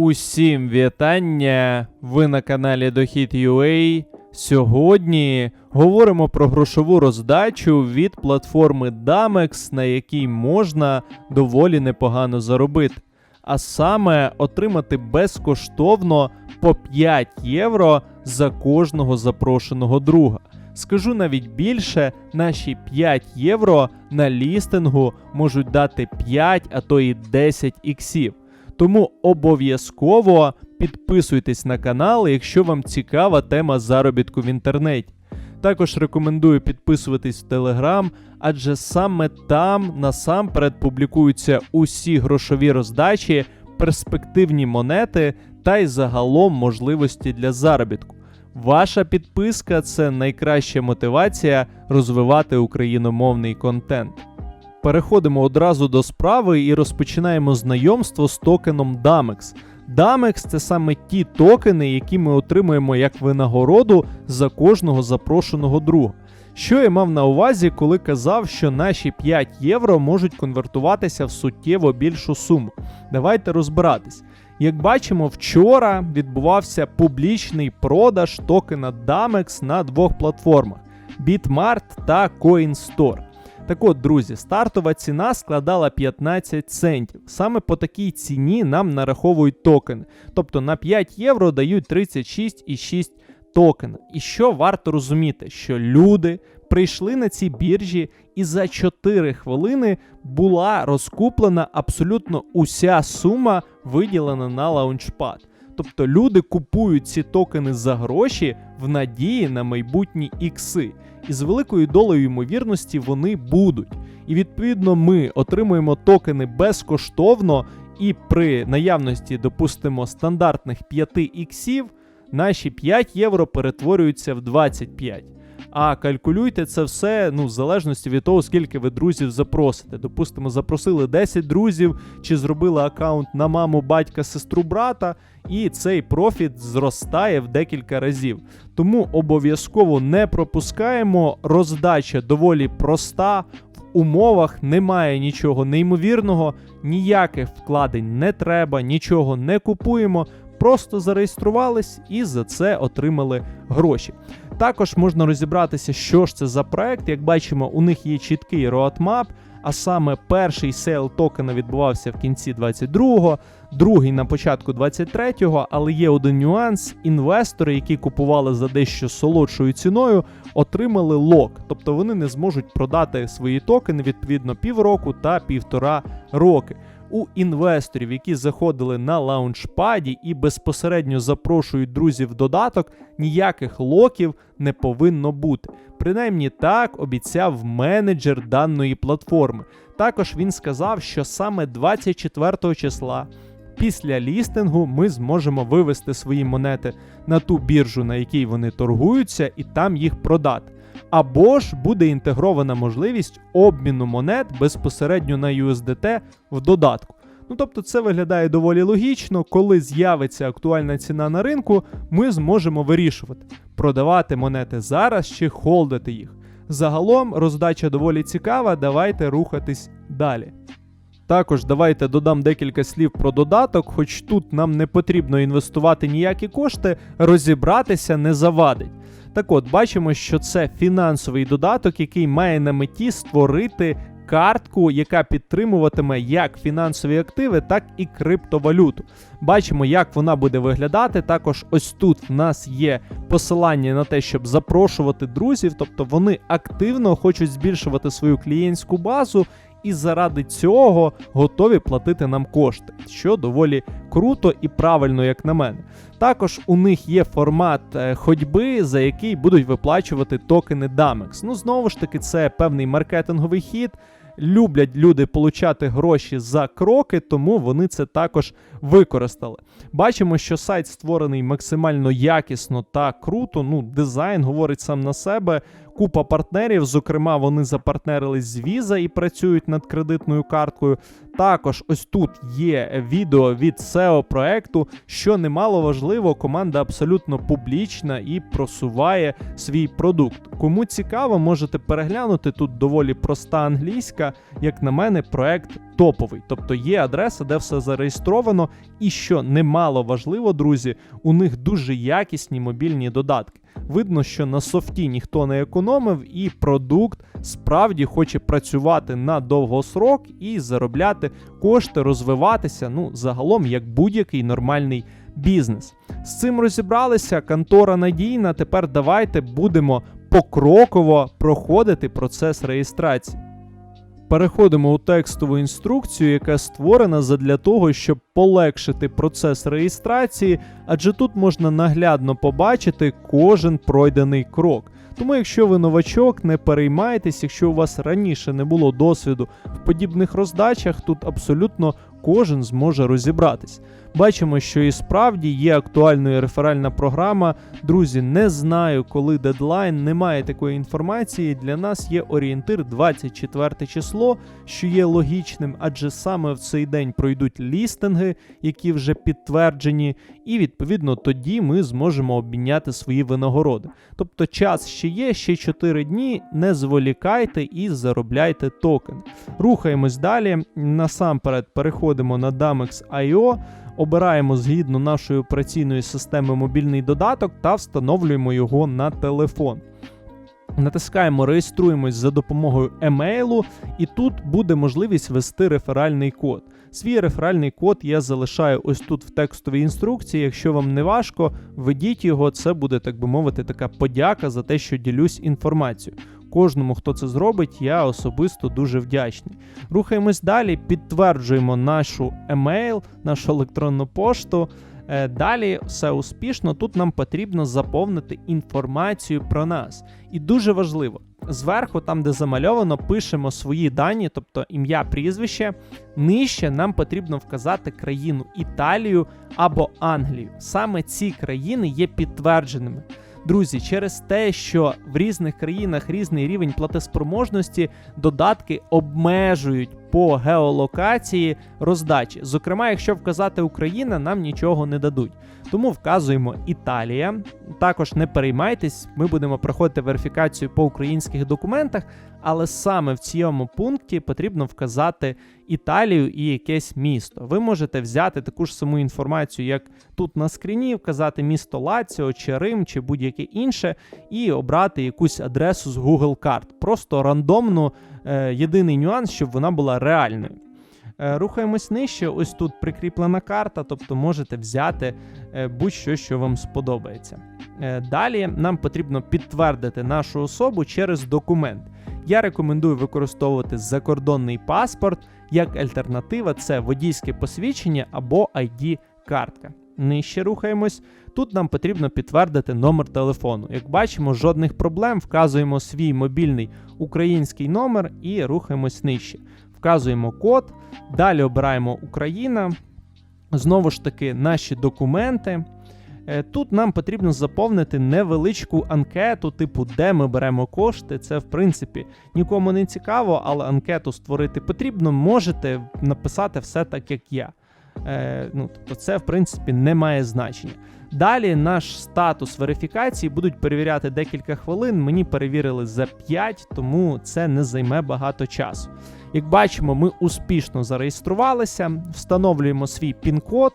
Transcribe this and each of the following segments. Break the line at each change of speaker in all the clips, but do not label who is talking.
Усім вітання! Ви на каналі Дохід.ua. Сьогодні говоримо про грошову роздачу від платформи Damex, на якій можна доволі непогано заробити. А саме отримати безкоштовно по 5 євро за кожного запрошеного друга. Скажу навіть більше, наші 5 євро на лістингу можуть дати 5, а то і 10 іксів. Тому обов'язково підписуйтесь на канал, якщо вам цікава тема заробітку в інтернеті. Також рекомендую підписуватись в Телеграм, адже саме там насамперед публікуються усі грошові роздачі, перспективні монети та й загалом можливості для заробітку. Ваша підписка це найкраща мотивація розвивати україномовний контент. Переходимо одразу до справи і розпочинаємо знайомство з токеном Damex. Damex – це саме ті токени, які ми отримуємо як винагороду за кожного запрошеного друга. Що я мав на увазі, коли казав, що наші 5 євро можуть конвертуватися в суттєво більшу суму. Давайте розбиратись. Як бачимо, вчора відбувався публічний продаж токена Damex на двох платформах Bitmart та CoinStore. Так от, друзі, стартова ціна складала 15 центів. Саме по такій ціні нам нараховують токени. Тобто на 5 євро дають 36,6 токена. І що варто розуміти, що люди прийшли на ці біржі, і за 4 хвилини була розкуплена абсолютно уся сума, виділена на лаунчпад. Тобто люди купують ці токени за гроші в надії на майбутні ікси. І з великою долею ймовірності вони будуть. І відповідно ми отримуємо токени безкоштовно, і при наявності, допустимо, стандартних 5 іксів, наші 5 євро перетворюються в 25. А калькулюйте це все ну, в залежності від того, скільки ви друзів запросите. Допустимо, запросили 10 друзів, чи зробили аккаунт на маму, батька, сестру, брата, і цей профіт зростає в декілька разів. Тому обов'язково не пропускаємо. Роздача доволі проста. В умовах немає нічого неймовірного, ніяких вкладень не треба, нічого не купуємо. Просто зареєструвались і за це отримали гроші. Також можна розібратися, що ж це за проект. Як бачимо, у них є чіткий roadmap, а саме перший сейл токена відбувався в кінці 22-го, другий на початку 23-го, але є один нюанс: інвестори, які купували за дещо солодшою ціною, отримали лок, тобто вони не зможуть продати свої токени відповідно півроку та півтора роки у інвесторів, які заходили на лаунчпаді і безпосередньо запрошують друзів в додаток, ніяких локів не повинно бути. Принаймні так обіцяв менеджер даної платформи. Також він сказав, що саме 24 числа. Після лістингу ми зможемо вивести свої монети на ту біржу, на якій вони торгуються, і там їх продати. Або ж буде інтегрована можливість обміну монет безпосередньо на USDT в додатку. Ну тобто це виглядає доволі логічно, коли з'явиться актуальна ціна на ринку, ми зможемо вирішувати, продавати монети зараз чи холдити їх. Загалом роздача доволі цікава, давайте рухатись далі. Також давайте додам декілька слів про додаток, хоч тут нам не потрібно інвестувати ніякі кошти, розібратися не завадить. Так от, бачимо, що це фінансовий додаток, який має на меті створити картку, яка підтримуватиме як фінансові активи, так і криптовалюту. Бачимо, як вона буде виглядати. Також ось тут в нас є посилання на те, щоб запрошувати друзів, тобто вони активно хочуть збільшувати свою клієнтську базу і заради цього готові платити нам кошти, що доволі круто і правильно, як на мене. Також у них є формат е, ходьби, за який будуть виплачувати токени Damex. Ну, знову ж таки, це певний маркетинговий хід. Люблять люди получати гроші за кроки, тому вони це також використали. Бачимо, що сайт створений максимально якісно та круто. Ну, дизайн говорить сам на себе купа партнерів. Зокрема, вони запартнерились з Visa і працюють над кредитною карткою. Також ось тут є відео від SEO проекту, що немало важливо, команда абсолютно публічна і просуває свій продукт. Кому цікаво, можете переглянути тут доволі проста англійська. Як на мене, проект топовий. Тобто є адреса, де все зареєстровано, і що немало важливо, друзі, у них дуже якісні мобільні додатки. Видно, що на софті ніхто не економив, і продукт справді хоче працювати на довгосрок і заробляти кошти, розвиватися. Ну, загалом, як будь-який нормальний бізнес. З цим розібралися. Контора надійна. Тепер давайте будемо покроково проходити процес реєстрації. Переходимо у текстову інструкцію, яка створена задля того, щоб полегшити процес реєстрації, адже тут можна наглядно побачити кожен пройдений крок. Тому, якщо ви новачок, не переймайтесь, якщо у вас раніше не було досвіду в подібних роздачах, тут абсолютно кожен зможе розібратись. Бачимо, що і справді є актуальною реферальна програма. Друзі, не знаю, коли дедлайн, немає такої інформації. Для нас є орієнтир 24 число, що є логічним, адже саме в цей день пройдуть лістинги, які вже підтверджені, і відповідно тоді ми зможемо обміняти свої винагороди. Тобто час ще є, ще 4 дні. Не зволікайте і заробляйте токен. Рухаємось далі. Насамперед переходимо на Damex.io, обираємо згідно нашої операційної системи мобільний додаток та встановлюємо його на телефон. Натискаємо реєструємось за допомогою емейлу, і тут буде можливість ввести реферальний код. Свій реферальний код я залишаю ось тут в текстовій інструкції. Якщо вам не важко, введіть його, це буде, так би мовити, така подяка за те, що ділюсь інформацією. Кожному, хто це зробить, я особисто дуже вдячний. Рухаємось далі, підтверджуємо нашу емейл, нашу електронну пошту. Е, Далі все успішно. Тут нам потрібно заповнити інформацію про нас. І дуже важливо, зверху, там, де замальовано, пишемо свої дані, тобто ім'я, прізвище. Нижче нам потрібно вказати країну Італію або Англію. Саме ці країни є підтвердженими. Друзі, через те, що в різних країнах різний рівень платоспроможності, додатки обмежують по геолокації роздачі. Зокрема, якщо вказати Україна, нам нічого не дадуть. Тому вказуємо Італія. Також не переймайтесь, ми будемо проходити верифікацію по українських документах, але саме в цьому пункті потрібно вказати Італію і якесь місто. Ви можете взяти таку ж саму інформацію, як тут на скріні, вказати місто Лаціо чи Рим, чи будь-яке інше, і обрати якусь адресу з Google карт. Просто рандомно е, єдиний нюанс, щоб вона була реальною. Е, Рухаємось нижче, ось тут прикріплена карта, тобто можете взяти е, будь-що, що вам сподобається. Е, Далі нам потрібно підтвердити нашу особу через документ. Я рекомендую використовувати закордонний паспорт як альтернатива це водійське посвідчення або ID-картка. Нижче рухаємось. Тут нам потрібно підтвердити номер телефону. Як бачимо, жодних проблем. Вказуємо свій мобільний український номер і рухаємось нижче. Вказуємо код, далі обираємо Україна. Знову ж таки, наші документи. Е, Тут нам потрібно заповнити невеличку анкету, типу, де ми беремо кошти. Це, в принципі, нікому не цікаво, але анкету створити потрібно. Можете написати все так, як я. Е, ну, Тобто, це, в принципі, не має значення. Далі наш статус верифікації будуть перевіряти декілька хвилин. Мені перевірили за 5, тому це не займе багато часу. Як бачимо, ми успішно зареєструвалися, встановлюємо свій пін-код,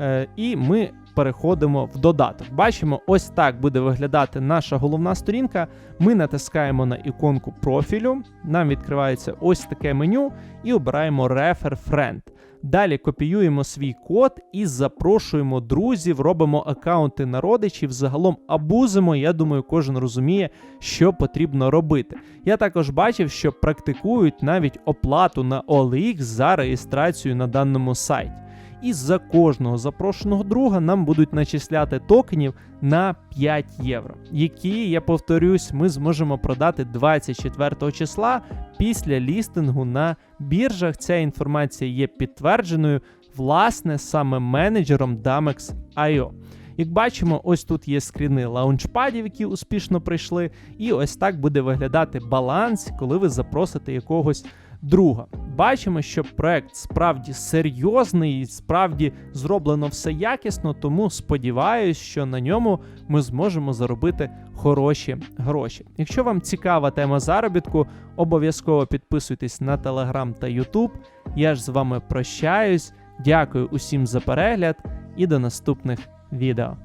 е, і ми переходимо в додаток. Бачимо, ось так буде виглядати наша головна сторінка. Ми натискаємо на іконку профілю, нам відкривається ось таке меню і обираємо Refer Friend. Далі копіюємо свій код і запрошуємо друзів, робимо аккаунти на родичів, загалом абузимо. Я думаю, кожен розуміє, що потрібно робити. Я також бачив, що практикують навіть оплату на OLX за реєстрацію на даному сайті. І за кожного запрошеного друга нам будуть начисляти токенів на 5 євро, які, я повторюсь, ми зможемо продати 24 числа після лістингу на біржах. Ця інформація є підтвердженою, власне, саме менеджером Damex.io. Як бачимо, ось тут є скріни лаунчпадів, які успішно прийшли, і ось так буде виглядати баланс, коли ви запросите якогось Друга, бачимо, що проект справді серйозний, і справді зроблено все якісно, тому сподіваюся, що на ньому ми зможемо заробити хороші гроші. Якщо вам цікава тема заробітку, обов'язково підписуйтесь на Телеграм та Ютуб. Я ж з вами прощаюсь. Дякую усім за перегляд і до наступних відео.